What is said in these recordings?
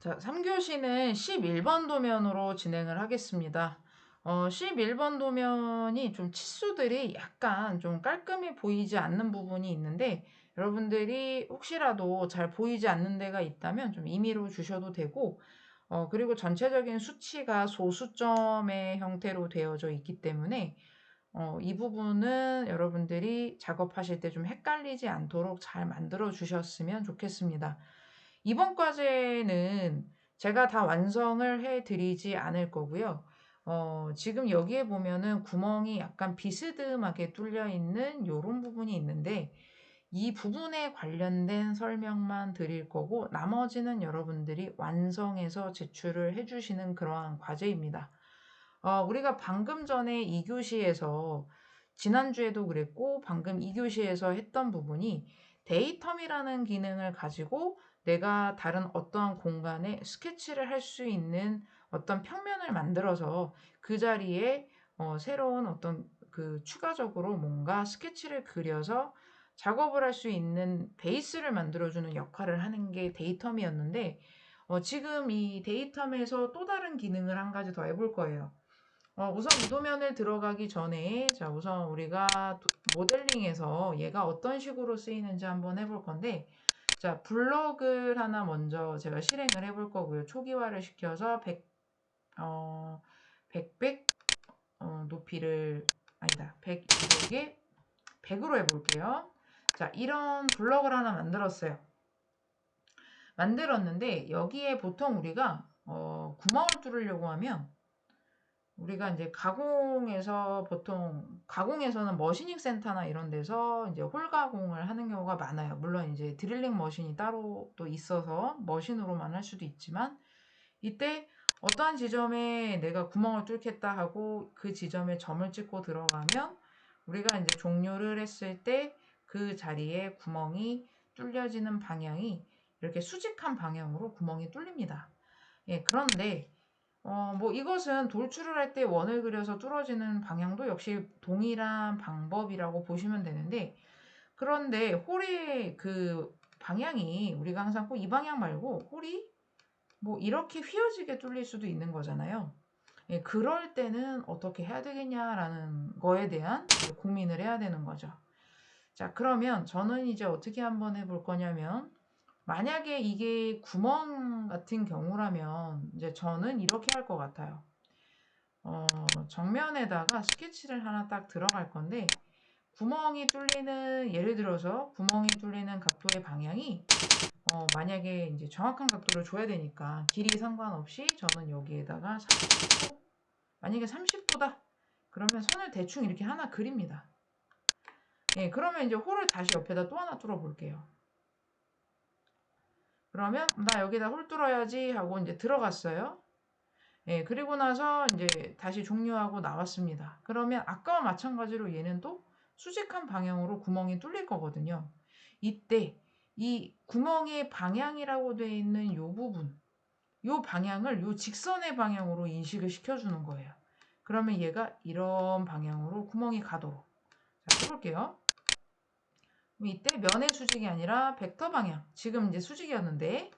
자, 3교시는 11번 도면으로 진행을 하겠습니다. 어, 11번 도면이 좀 치수들이 약간 좀 깔끔해 보이지 않는 부분이 있는데 여러분들이 혹시라도 잘 보이지 않는 데가 있다면 좀 임의로 주셔도 되고 어, 그리고 전체적인 수치가 소수점의 형태로 되어져 있기 때문에 어, 이 부분은 여러분들이 작업하실 때 좀 헷갈리지 않도록 잘 만들어 주셨으면 좋겠습니다. 이번 과제는 제가 다 완성을 해 드리지 않을 거고요. 어, 지금 여기에 보면은 구멍이 약간 비스듬하게 뚫려 있는 요런 부분이 있는데 이 부분에 관련된 설명만 드릴 거고 나머지는 여러분들이 완성해서 제출을 해 주시는 그러한 과제입니다. 어, 우리가 방금 전에 2교시에서 지난주에도 그랬고 방금 2교시에서 했던 부분이 데이텀이라는 기능을 가지고 내가 다른 어떠한 공간에 스케치를 할 수 있는 어떤 평면을 만들어서 그 자리에 어, 새로운 어떤 그 추가적으로 뭔가 스케치를 그려서 작업을 할 수 있는 베이스를 만들어주는 역할을 하는 게 데이텀이었는데 어, 지금 이 데이텀에서 또 다른 기능을 한 가지 더 해볼 거예요. 어, 우선 이 도면을 들어가기 전에 자 우선 우리가 모델링에서 얘가 어떤 식으로 쓰이는지 한번 해볼 건데 자 블럭을 하나 먼저 제가 실행을 해볼 거고요. 초기화를 시켜서 100, 어, 100, 100 어, 높이를 아니다 100, 200에 100으로 해볼게요. 자 이런 블럭을 하나 만들었어요. 만들었는데 여기에 보통 우리가 어, 구멍을 뚫으려고 하면 우리가 이제 가공에서 보통 가공에서는 머시닝 센터나 이런 데서 이제 홀 가공을 하는 경우가 많아요. 물론 이제 드릴링 머신이 따로 또 있어서 머신으로만 할 수도 있지만 이때 어떠한 지점에 내가 구멍을 뚫겠다 하고 그 지점에 점을 찍고 들어가면 우리가 이제 종료를 했을 때 그 자리에 구멍이 뚫려지는 방향이 이렇게 수직한 방향으로 구멍이 뚫립니다. 예, 그런데 어, 뭐 이것은 돌출을 할 때 원을 그려서 뚫어지는 방향도 역시 동일한 방법이라고 보시면 되는데 그런데 홀의 그 방향이 우리가 항상 꼭 이 방향 말고 홀이 뭐 이렇게 휘어지게 뚫릴 수도 있는 거잖아요. 예, 그럴 때는 어떻게 해야 되겠냐라는 거에 대한 고민을 해야 되는 거죠. 자, 그러면 저는 이제 어떻게 한번 해볼 거냐면 만약에 이게 구멍 같은 경우라면 이제 저는 이렇게 할 것 같아요. 어, 정면에다가 스케치를 하나 딱 들어갈 건데 구멍이 뚫리는 예를 들어서 구멍이 뚫리는 각도의 방향이 어, 만약에 이제 정확한 각도를 줘야 되니까 길이 상관없이 저는 여기에다가 30도 만약에 30도다 그러면 선을 대충 이렇게 하나 그립니다. 예, 그러면 이제 홀을 다시 옆에다 또 하나 뚫어 볼게요. 그러면 나 여기다 홀 뚫어야지 하고 이제 들어갔어요. 예, 그리고 나서 이제 다시 종료하고 나왔습니다. 그러면 아까와 마찬가지로 얘는 또 수직한 방향으로 구멍이 뚫릴 거거든요. 이때 이 구멍의 방향이라고 되어 있는 요 부분, 요 방향을 요 직선의 방향으로 인식을 시켜주는 거예요. 그러면 얘가 이런 방향으로 구멍이 가도록. 자, 해볼게요. 이때 면의 수직이 아니라 벡터 방향. 지금 이제 수직이었는데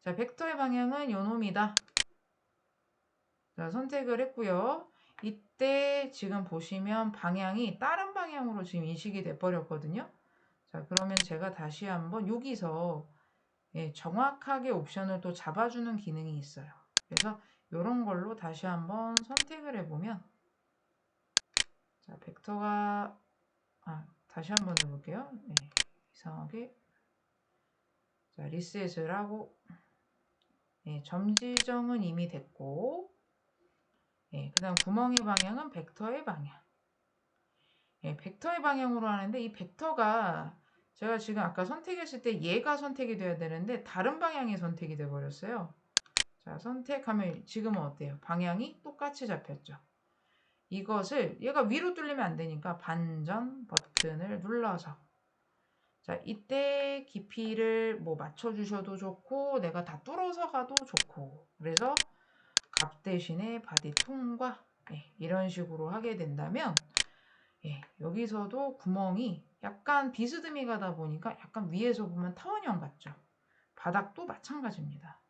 자, 벡터의 방향은 요놈이다. 자, 선택을 했고요. 이때 지금 보시면 방향이 다른 방향으로 지금 인식이 돼 버렸거든요. 자, 그러면 제가 다시 한번 여기서 예, 정확하게 옵션을 또 잡아주는 기능이 있어요. 그래서 이런 걸로 다시 한번 선택을 해보면 자, 벡터가 아, 다시 한번 해볼게요. 네, 이상하게 자 리셋을 하고 네, 점 지정은 이미 됐고 네, 그 다음 구멍의 방향은 벡터의 방향 네, 벡터의 방향으로 하는데 이 벡터가 제가 지금 아까 선택했을 때 얘가 선택이 돼야 되는데 다른 방향이 선택이 돼 버렸어요. 자 선택하면 지금은 어때요? 방향이 똑같이 잡혔죠. 이것을 얘가 위로 뚫리면 안 되니까 반전 버 튼을 눌러서 자 이때 깊이를 뭐 맞춰주셔도 좋고 내가 다 뚫어서 가도 좋고 그래서 값 대신에 바디 통과 네, 이런 식으로 하게 된다면 예, 여기서도 구멍이 약간 비스듬히 가다 보니까 약간 위에서 보면 타원형 같죠. 바닥도 마찬가지입니다.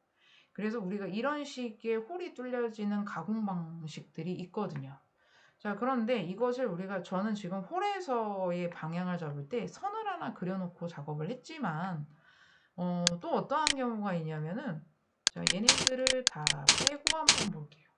그래서 우리가 이런 식의 홀이 뚫려지는 가공 방식들이 있거든요. 자, 그런데 이것을 우리가 저는 지금 홀에서의 방향을 잡을 때 선을 하나 그려놓고 작업을 했지만 어, 또 어떠한 경우가 있냐면은 자, 얘네들을 다 빼고 한번 볼게요.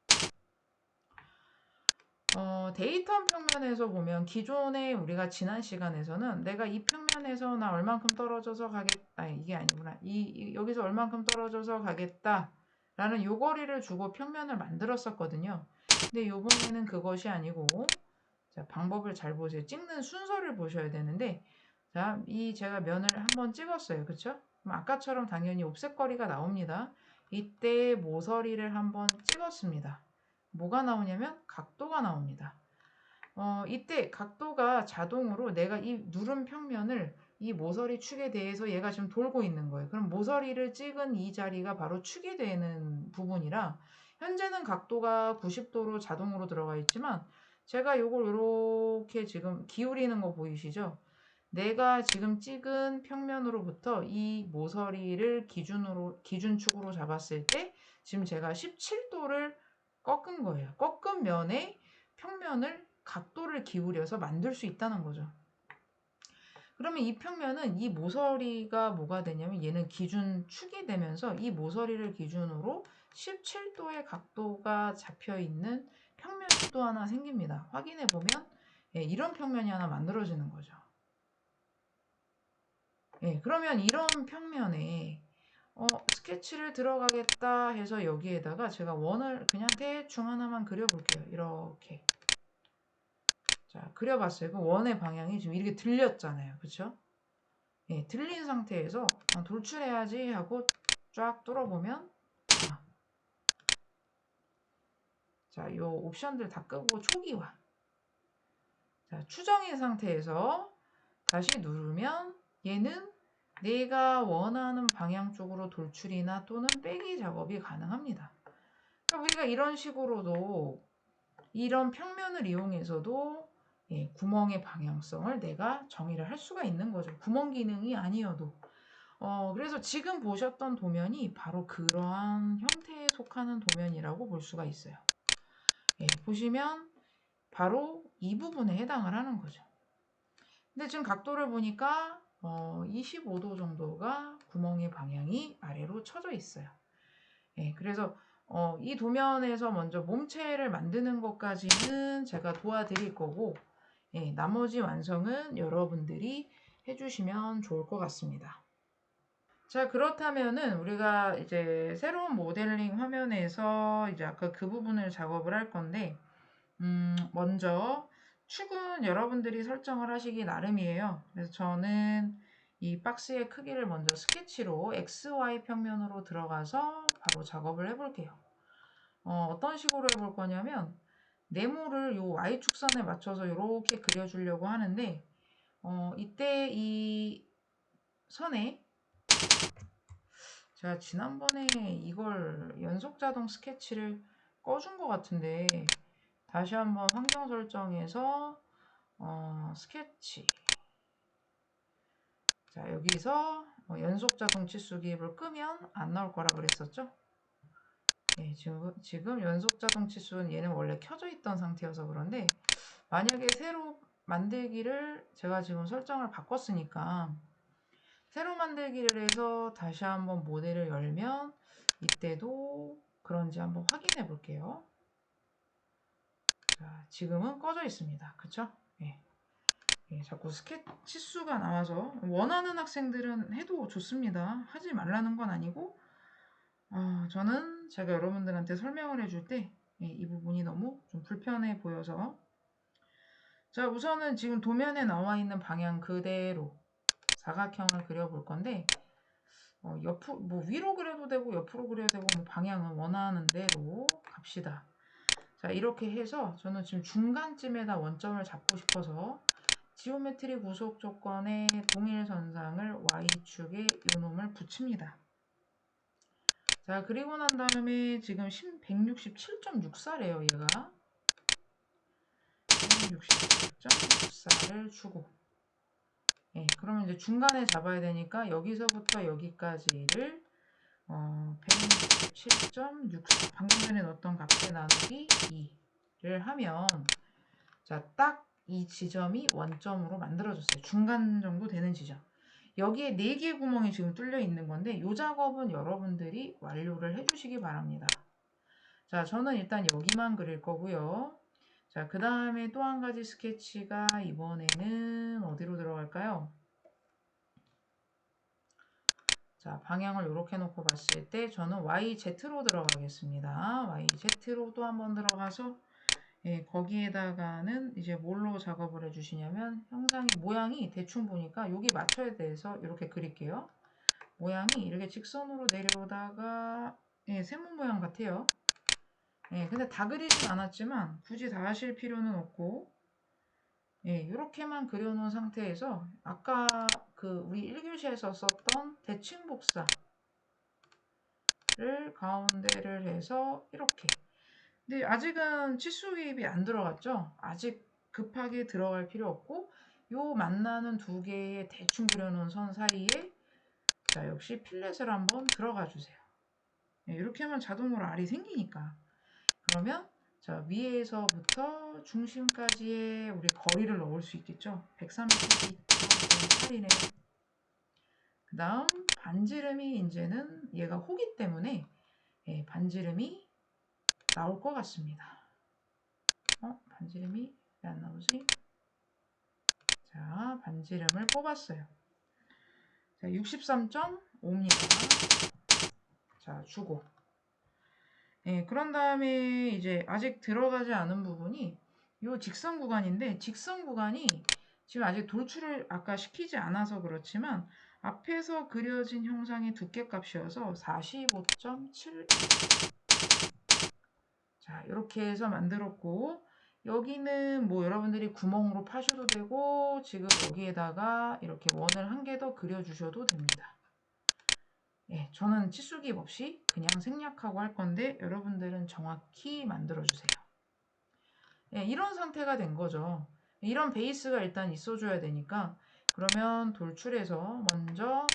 어, 데이터 평면에서 보면 기존에 우리가 지난 시간에서는 내가 이 평면에서 나 얼만큼 떨어져서 가겠다. 이게 아니구나. 이, 이 여기서 얼만큼 떨어져서 가겠다. 라는 요거리를 주고 평면을 만들었었거든요. 근데 요번에는 그것이 아니고 자, 방법을 잘 보세요. 찍는 순서를 보셔야 되는데 자, 이 제가 면을 한번 찍었어요. 그쵸? 그럼 아까처럼 당연히 옵셋거리가 나옵니다. 이때 모서리를 한번 찍었습니다. 뭐가 나오냐면 각도가 나옵니다. 어, 이때 각도가 자동으로 내가 이 누른 평면을 이 모서리 축에 대해서 얘가 지금 돌고 있는 거예요. 그럼 모서리를 찍은 이 자리가 바로 축이 되는 부분이라 현재는 각도가 90도로 자동으로 들어가 있지만 제가 이걸 이렇게 지금 기울이는 거 보이시죠? 내가 지금 찍은 평면으로부터 이 모서리를 기준으로 기준축으로 잡았을 때 지금 제가 17도를 꺾은 거예요. 꺾은 면에 평면을 각도를 기울여서 만들 수 있다는 거죠. 그러면 이 평면은 이 모서리가 뭐가 되냐면 얘는 기준축이 되면서 이 모서리를 기준으로 17도의 각도가 잡혀 있는 평면이 또 하나 생깁니다. 확인해 보면 예, 이런 평면이 하나 만들어지는 거죠. 예, 그러면 이런 평면에 어, 스케치를 들어가겠다 해서 여기에다가 제가 원을 그냥 대충 하나만 그려볼게요. 이렇게. 자, 그려봤어요. 그 원의 방향이 지금 이렇게 들렸잖아요. 그쵸? 예, 들린 상태에서 아, 돌출해야지 하고 쫙 뚫어보면 아. 자, 요 옵션들 다 끄고 초기화. 자, 추정인 상태에서 다시 누르면 얘는 내가 원하는 방향 쪽으로 돌출이나 또는 빼기 작업이 가능합니다. 그러니까 우리가 이런 식으로도 이런 평면을 이용해서도 예, 구멍의 방향성을 내가 정의를 할 수가 있는 거죠. 구멍 기능이 아니어도. 어, 그래서 지금 보셨던 도면이 바로 그러한 형태에 속하는 도면이라고 볼 수가 있어요. 예, 보시면 바로 이 부분에 해당을 하는 거죠. 근데 지금 각도를 보니까 어, 25도 정도가 구멍의 방향이 아래로 쳐져 있어요. 예, 그래서 어, 이 도면에서 먼저 몸체를 만드는 것까지는 제가 도와드릴 거고 예, 나머지 완성은 여러분들이 해주시면 좋을 것 같습니다. 자 그렇다면은 우리가 이제 새로운 모델링 화면에서 이제 아까 그 부분을 작업을 할 건데 음, 먼저 축은 여러분들이 설정을 하시기 나름이에요. 그래서 저는 이 박스의 크기를 먼저 스케치로 XY 평면으로 들어가서 바로 작업을 해볼게요. 어, 떤 식으로 해볼 거냐면 네모를 요 Y축선에 맞춰서 이렇게 그려주려고 하는데 어, 이때 이 선에 제가 지난번에 이걸 연속자동 스케치를 꺼준 것 같은데 다시 한번 환경 설정에서 어, 스케치. 자 여기서 어, 연속 자동 치수 기입을 끄면 안 나올 거라 그랬었죠? 네, 지금, 지금 연속 자동 치수는 얘는 원래 켜져 있던 상태여서 그런데 만약에 새로 만들기를 제가 지금 설정을 바꿨으니까 새로 만들기를 해서 다시 한번 모델을 열면 이때도 그런지 한번 확인해 볼게요. 자, 지금은 꺼져 있습니다. 그쵸? 예. 예, 자꾸 스케치 수가 나와서 원하는 학생들은 해도 좋습니다. 하지 말라는 건 아니고 어, 저는 제가 여러분들한테 설명을 해줄 때이 예, 부분이 너무 좀 불편해 보여서 자 우선은 지금 도면에 나와 있는 방향 그대로 사각형을 그려볼 건데 어, 옆으로 뭐 위로 그려도 되고 옆으로 그려도 되고 뭐 방향은 원하는 대로 갑시다. 자 이렇게 해서 저는 지금 중간쯤에다 원점을 잡고 싶어서 지오메트리 구속 조건의 동일 선상을 Y축에 요놈을 붙입니다. 자 그리고 난 다음에 지금 167.64래요 얘가 167.64를 주고 예, 그러면 이제 중간에 잡아야 되니까 여기서부터 여기까지를 어, 167 7.64 방금 전에 넣었던 값에 나누기 2를 하면 자, 딱 이 지점이 원점으로 만들어졌어요. 중간 정도 되는 지점. 여기에 4개의 구멍이 지금 뚫려 있는 건데 이 작업은 여러분들이 완료를 해주시기 바랍니다. 자, 저는 일단 여기만 그릴 거고요. 자, 그 다음에 또 한 가지 스케치가 이번에는 어디로 들어갈까요? 자, 방향을 이렇게 놓고 봤을 때 저는 YZ로 들어가겠습니다. YZ로 또 한번 들어가서 예, 거기에다가는 이제 뭘로 작업을 해주시냐면 형상이 모양이 대충 보니까 여기 맞춰야 돼서 이렇게 그릴게요. 모양이 이렇게 직선으로 내려오다가 예, 세모 모양 같아요. 예, 근데 다 그리진 않았지만 굳이 다 하실 필요는 없고 예, 이렇게만 그려놓은 상태에서 아까 그 우리 1교시에서 썼던 대칭 복사를 가운데를 해서 이렇게 근데 아직은 치수 기입이 안 들어갔죠? 아직 급하게 들어갈 필요 없고 요 만나는 두 개의 대충 그려놓은 선 사이에 자 역시 필렛을 한번 들어가 주세요. 네, 이렇게 하면 자동으로 알이 생기니까 그러면 자 위에서부터 중심까지의 우리 거리를 넣을 수 있겠죠. 132.8이네요. 그 다음 반지름이 이제는 얘가 호기 때문에 예, 반지름이 나올 것 같습니다. 어? 반지름이 왜 안 나오지? 자, 반지름을 뽑았어요. 자, 63.5입니다. 자, 주고. 예, 그런 다음에 이제 아직 들어가지 않은 부분이 이 직선 구간인데 직선 구간이 지금 아직 돌출을 아까 시키지 않아서 그렇지만 앞에서 그려진 형상의 두께 값이어서 45.7 자, 이렇게 해서 만들었고 여기는 뭐 여러분들이 구멍으로 파셔도 되고 지금 여기에다가 이렇게 원을 한 개 더 그려주셔도 됩니다. 예, 저는 치수기 없이 그냥 생략하고 할 건데 여러분들은 정확히 만들어주세요. 예, 이런 상태가 된 거죠. 이런 베이스가 일단 있어줘야 되니까 그러면 돌출해서 먼저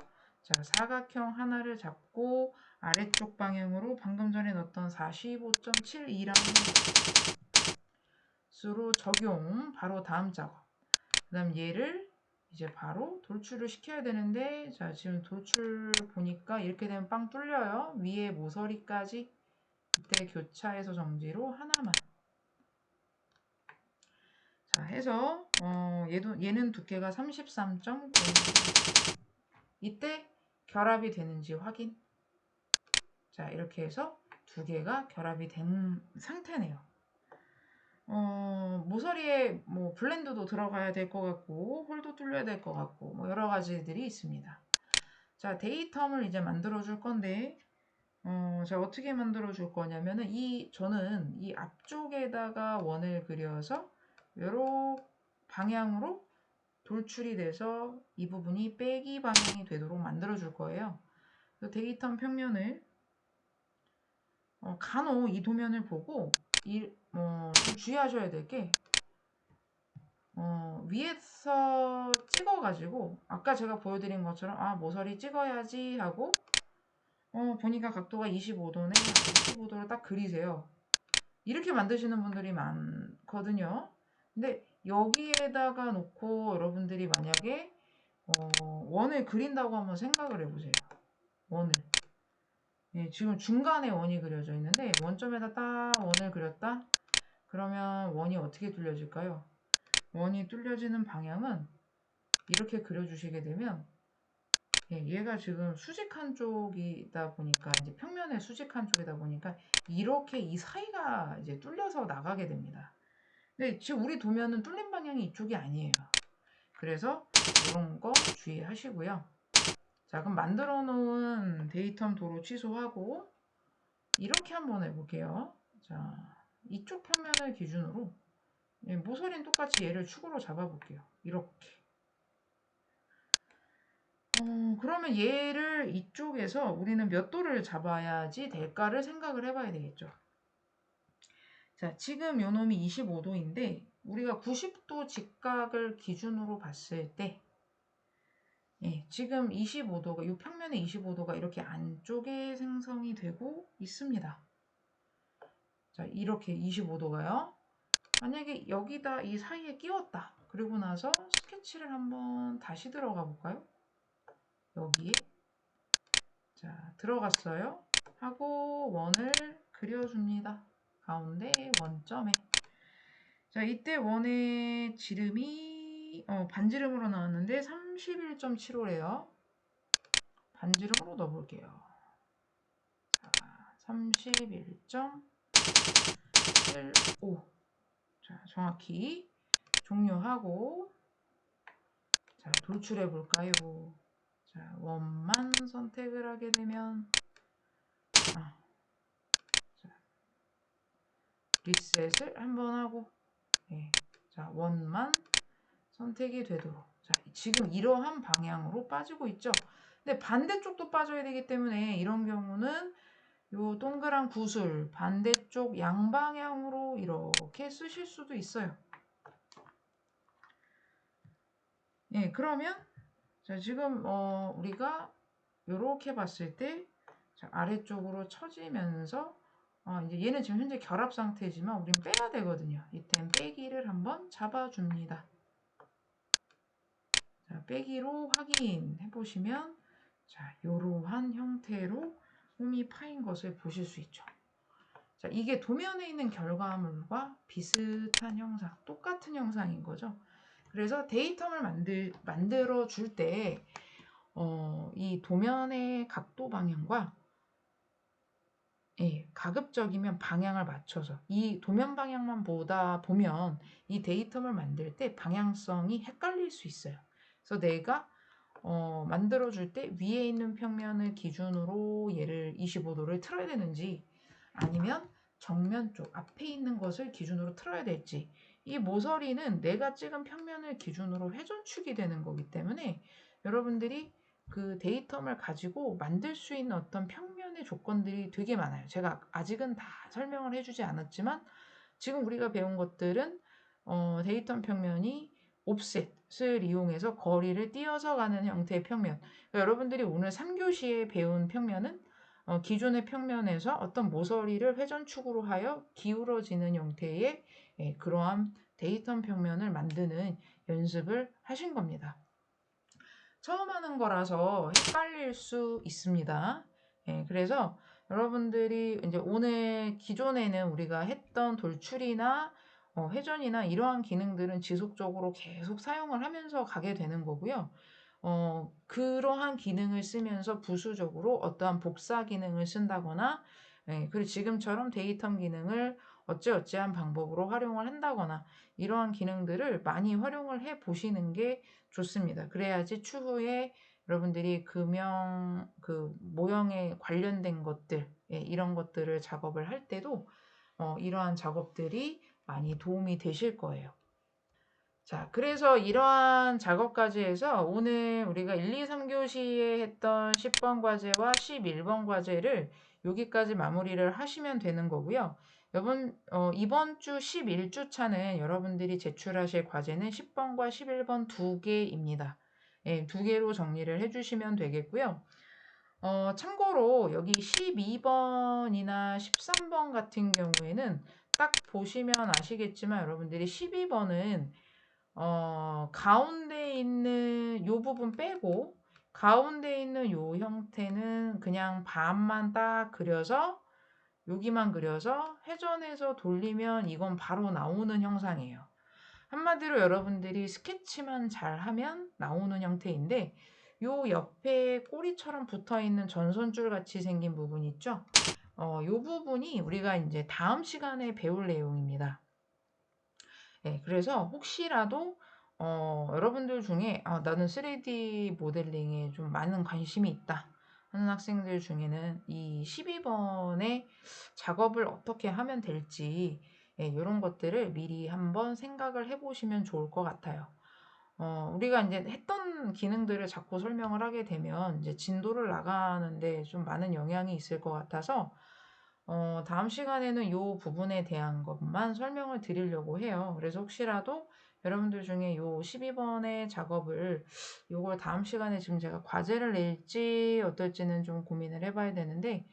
자 사각형 하나를 잡고 아래쪽 방향으로 방금 전에 넣었던 45.72라는 수로 적용 바로 다음 작업 그 다음 얘를 이제 바로 돌출을 시켜야 되는데 자 지금 돌출 보니까 이렇게 되면 빵 뚫려요. 위에 모서리까지 이때 교차해서 정지로 하나만. 자 해서 어, 얘도 얘는 두께가 33.9 이때 결합이 되는지 확인. 자 이렇게 해서 두 개가 결합이 된 상태네요. 어, 모서리에 뭐 블렌드도 들어가야 될 것 같고 홀도 뚫려야 될 것 같고 뭐 여러 가지들이 있습니다. 자 데이텀을 이제 만들어 줄 건데 어, 자 어떻게 만들어 줄 거냐면은 이 저는 이 앞쪽에다가 원을 그려서 요런 방향으로 돌출이 돼서 이 부분이 빼기 방향이 되도록 만들어 줄 거예요. 데이텀 평면을 어, 간혹 이 도면을 보고 이, 어, 좀 주의하셔야 될 게 어, 위에서 찍어가지고 아까 제가 보여드린 것처럼 아 모서리 찍어야지 하고 어, 보니까 각도가 25도네 25도를 딱 그리세요. 이렇게 만드시는 분들이 많거든요. 근데 여기에다가 놓고 여러분들이 만약에 어, 원을 그린다고 한번 생각을 해보세요. 원을. 예, 지금 중간에 원이 그려져 있는데 원점에다 딱 원을 그렸다? 그러면 원이 어떻게 뚫려질까요? 원이 뚫려지는 방향은 이렇게 그려주시게 되면 예, 얘가 지금 수직한 쪽이다 보니까 이제 평면에 수직한 쪽이다 보니까 이렇게 이 사이가 이제 뚫려서 나가게 됩니다. 근데 지금 우리 도면은 뚫린 방향이 이쪽이 아니에요. 그래서 이런 거 주의하시고요. 자, 그럼 만들어 놓은 데이텀 도로 취소하고 이렇게 한번 해볼게요. 자, 이쪽 평면을 기준으로 예, 모서리는 똑같이 얘를 축으로 잡아볼게요. 이렇게. 어, 그러면 얘를 이쪽에서 우리는 몇 도를 잡아야지 될까를 생각을 해봐야 되겠죠. 자, 지금 요 놈이 25도인데 우리가 90도 직각을 기준으로 봤을 때 예, 지금 25도가, 이 평면의 25도가 이렇게 안쪽에 생성이 되고 있습니다. 자, 이렇게 25도가요. 만약에 여기다 이 사이에 끼웠다. 그리고 나서 스케치를 한번 다시 들어가 볼까요? 여기에. 자, 들어갔어요. 하고 원을 그려줍니다. 가운데 원점에. 자, 이때 원의 지름이 어, 반지름으로 나왔는데 31.75래요. 반지름으로 넣어볼게요. 자, 31.75. 자, 정확히 종료하고 자, 돌출해 볼까요? 자, 원만 선택을 하게 되면 아, 자, 리셋을 한번 하고 예, 자, 원만 선택이 되도록 자, 지금 이러한 방향으로 빠지고 있죠. 근데 반대쪽도 빠져야 되기 때문에 이런 경우는 요 동그란 구슬 반대쪽 양방향으로 이렇게 쓰실 수도 있어요. 예, 그러면 자, 지금 어, 우리가 이렇게 봤을 때 자, 아래쪽으로 처지면서 어, 이제 얘는 지금 현재 결합 상태지만 우린 빼야 되거든요. 이땐 빼기를 한번 잡아줍니다. 자, 빼기로 확인해 보시면 자, 이러한 형태로 홈이 파인 것을 보실 수 있죠. 자, 이게 도면에 있는 결과물과 비슷한 형상, 똑같은 형상인 거죠. 그래서 데이터를 만들, 만들어 줄 때, 어, 이 도면의 각도 방향과 예, 가급적이면 방향을 맞춰서 이 도면 방향만 보다 보면 이 데이터를 만들 때 방향성이 헷갈릴 수 있어요. 그래서 내가 어, 만들어 줄 때 위에 있는 평면을 기준으로 얘를 25도를 틀어야 되는지 아니면 정면 쪽 앞에 있는 것을 기준으로 틀어야 될지 이 모서리는 내가 찍은 평면을 기준으로 회전축이 되는 거기 때문에 여러분들이 그 데이터를 가지고 만들 수 있는 어떤 평면의 조건들이 되게 많아요. 제가 아직은 다 설명을 해주지 않았지만 지금 우리가 배운 것들은 어, 데이터 평면이 옵셋을 이용해서 거리를 띄어서 가는 형태의 평면. 그러니까 여러분들이 오늘 3교시에 배운 평면은 어, 기존의 평면에서 어떤 모서리를 회전축으로 하여 기울어지는 형태의 예, 그러한 데이터 평면을 만드는 연습을 하신 겁니다. 처음 하는 거라서 헷갈릴 수 있습니다. 예, 그래서 여러분들이 이제 오늘 기존에는 우리가 했던 돌출이나 어, 회전이나 이러한 기능들은 지속적으로 계속 사용을 하면서 가게 되는 거고요. 어, 그러한 기능을 쓰면서 부수적으로 어떠한 복사 기능을 쓴다거나, 예, 그리고 지금처럼 데이터 기능을 어찌어찌한 방법으로 활용을 한다거나, 이러한 기능들을 많이 활용을 해 보시는 게 좋습니다. 그래야지 추후에 여러분들이 금형, 그 모형에 관련된 것들, 예, 이런 것들을 작업을 할 때도 어, 이러한 작업들이 많이 도움이 되실 거예요. 자, 그래서 이러한 작업까지 해서 오늘 우리가 1, 2, 3교시에 했던 10번 과제와 11번 과제를 여기까지 마무리를 하시면 되는 거고요. 여러분, 어, 이번 주 11주 차는 여러분들이 제출하실 과제는 10번과 11번 두 개입니다. 예, 두 개로 정리를 해주시면 되겠고요. 어, 참고로 여기 12번이나 13번 같은 경우에는 딱 보시면 아시겠지만 여러분들이 12번은 어, 가운데 있는 이 부분 빼고 가운데 있는 이 형태는 그냥 반만 딱 그려서 여기만 그려서 회전해서 돌리면 이건 바로 나오는 형상이에요. 한마디로 여러분들이 스케치만 잘 하면 나오는 형태인데 요 옆에 꼬리처럼 붙어 있는 전선줄 같이 생긴 부분 있죠? 어, 요 부분이 우리가 이제 다음 시간에 배울 내용입니다. 네, 그래서 혹시라도 어, 여러분들 중에 아, 나는 3D 모델링에 좀 많은 관심이 있다 하는 학생들 중에는 이 12번의 작업을 어떻게 하면 될지 예, 이런 것들을 미리 한번 생각을 해보시면 좋을 것 같아요. 어, 우리가 이제 했던 기능들을 자꾸 설명을 하게 되면 이제 진도를 나가는데 좀 많은 영향이 있을 것 같아서 어, 다음 시간에는 이 부분에 대한 것만 설명을 드리려고 해요. 그래서 혹시라도 여러분들 중에 요 12번의 작업을 요걸 다음 시간에 지금 제가 과제를 낼지 어떨지는 좀 고민을 해봐야 되는데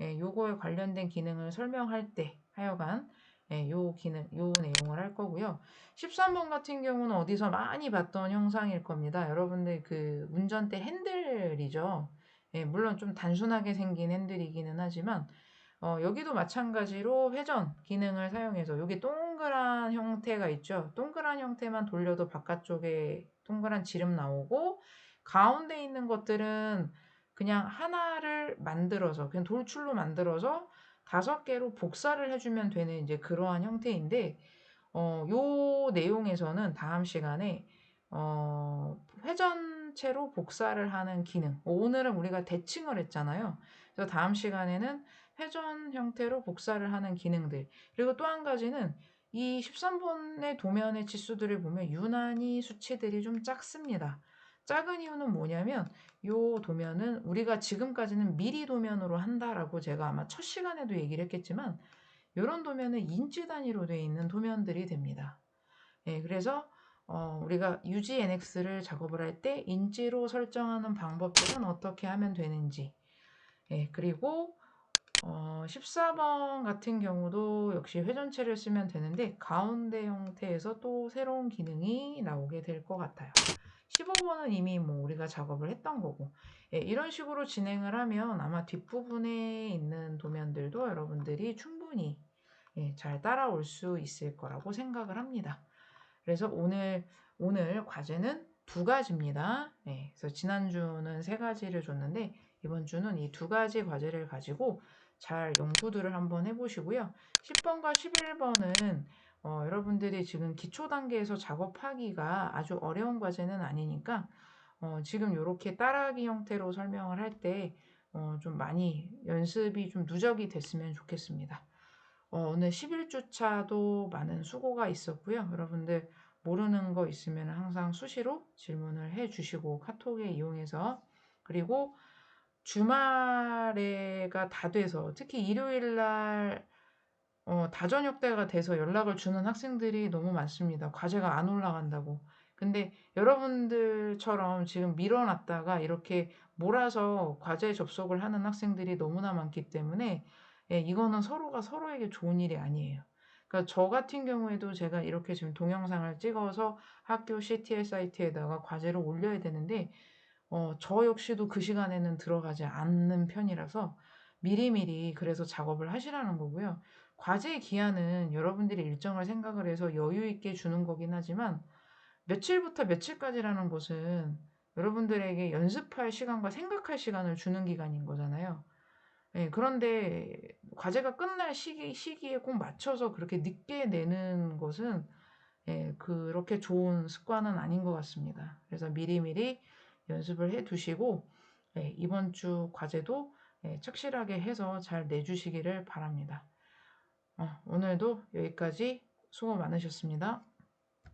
예, 요거에 관련된 기능을 설명할 때 하여간 예, 요 기능, 요 내용을 할 거고요. 13번 같은 경우는 어디서 많이 봤던 형상일 겁니다. 여러분들 그 운전대 핸들이죠. 예, 물론 좀 단순하게 생긴 핸들이기는 하지만 어, 여기도 마찬가지로 회전 기능을 사용해서 여기 동그란 형태가 있죠. 동그란 형태만 돌려도 바깥쪽에 동그란 지름 나오고 가운데 있는 것들은 그냥 하나를 만들어서 그냥 돌출로 만들어서 다섯 개로 복사를 해주면 되는 이제 그러한 형태인데 어, 요 내용에서는 다음 시간에 어, 회전체로 복사를 하는 기능. 오늘은 우리가 대칭을 했잖아요. 그래서 다음 시간에는 회전 형태로 복사를 하는 기능들. 그리고 또 한 가지는 이 13번의 도면의 지수들을 보면 유난히 수치들이 좀 작습니다. 작은 이유는 뭐냐면 요 도면은 우리가 지금까지는 미리 도면으로 한다라고 제가 아마 첫 시간에도 얘기를 했겠지만 이런 도면은 인치 단위로 되어 있는 도면들이 됩니다. 예, 그래서 어, 우리가 UGNX를 작업을 할 때 인치로 설정하는 방법들은 어떻게 하면 되는지 예, 그리고 어, 14번 같은 경우도 역시 회전체를 쓰면 되는데 가운데 형태에서 또 새로운 기능이 나오게 될 것 같아요. 15번은 이미 뭐 우리가 작업을 했던 거고 예, 이런 식으로 진행을 하면 아마 뒷부분에 있는 도면들도 여러분들이 충분히 예, 잘 따라올 수 있을 거라고 생각을 합니다. 그래서 오늘 오늘 과제는 두 가지입니다. 예, 그래서 지난주는 세 가지를 줬는데 이번 주는 이 두 가지 과제를 가지고 잘 연구들을 한번 해보시고요. 10번과 11번은 어, 여러분들이 지금 기초 단계에서 작업하기가 아주 어려운 과제는 아니니까 어, 지금 이렇게 따라하기 형태로 설명을 할 때좀 어, 많이 연습이 좀 누적이 됐으면 좋겠습니다. 어, 오늘 11주차도 많은 수고가 있었고요. 여러분들 모르는 거 있으면 항상 수시로 질문을 해 주시고 카톡에 이용해서 그리고 주말에가 다 돼서 특히 일요일 날 어, 때가 돼서 연락을 주는 학생들이 너무 많습니다. 과제가 안 올라간다고. 근데 여러분들처럼 지금 밀어놨다가 이렇게 몰아서 과제 접속을 하는 학생들이 너무나 많기 때문에 예, 이거는 서로가 서로에게 좋은 일이 아니에요. 그러니까 저 같은 경우에도 제가 이렇게 지금 동영상을 찍어서 학교 CTL 사이트에다가 과제를 올려야 되는데 어, 저 역시도 그 시간에는 들어가지 않는 편이라서 미리미리 그래서 작업을 하시라는 거고요. 과제 기한은 여러분들이 일정을 생각을 해서 여유 있게 주는 거긴 하지만 며칠부터 며칠까지라는 것은 여러분들에게 연습할 시간과 생각할 시간을 주는 기간인 거잖아요. 예, 그런데 과제가 끝날 시기, 시기에 꼭 맞춰서 그렇게 늦게 내는 것은 예, 그렇게 좋은 습관은 아닌 것 같습니다. 그래서 미리미리 연습을 해 두시고 예, 이번 주 과제도 예, 착실하게 해서 잘 내주시기를 바랍니다. 어, 오늘도 여기까지 수고 많으셨습니다.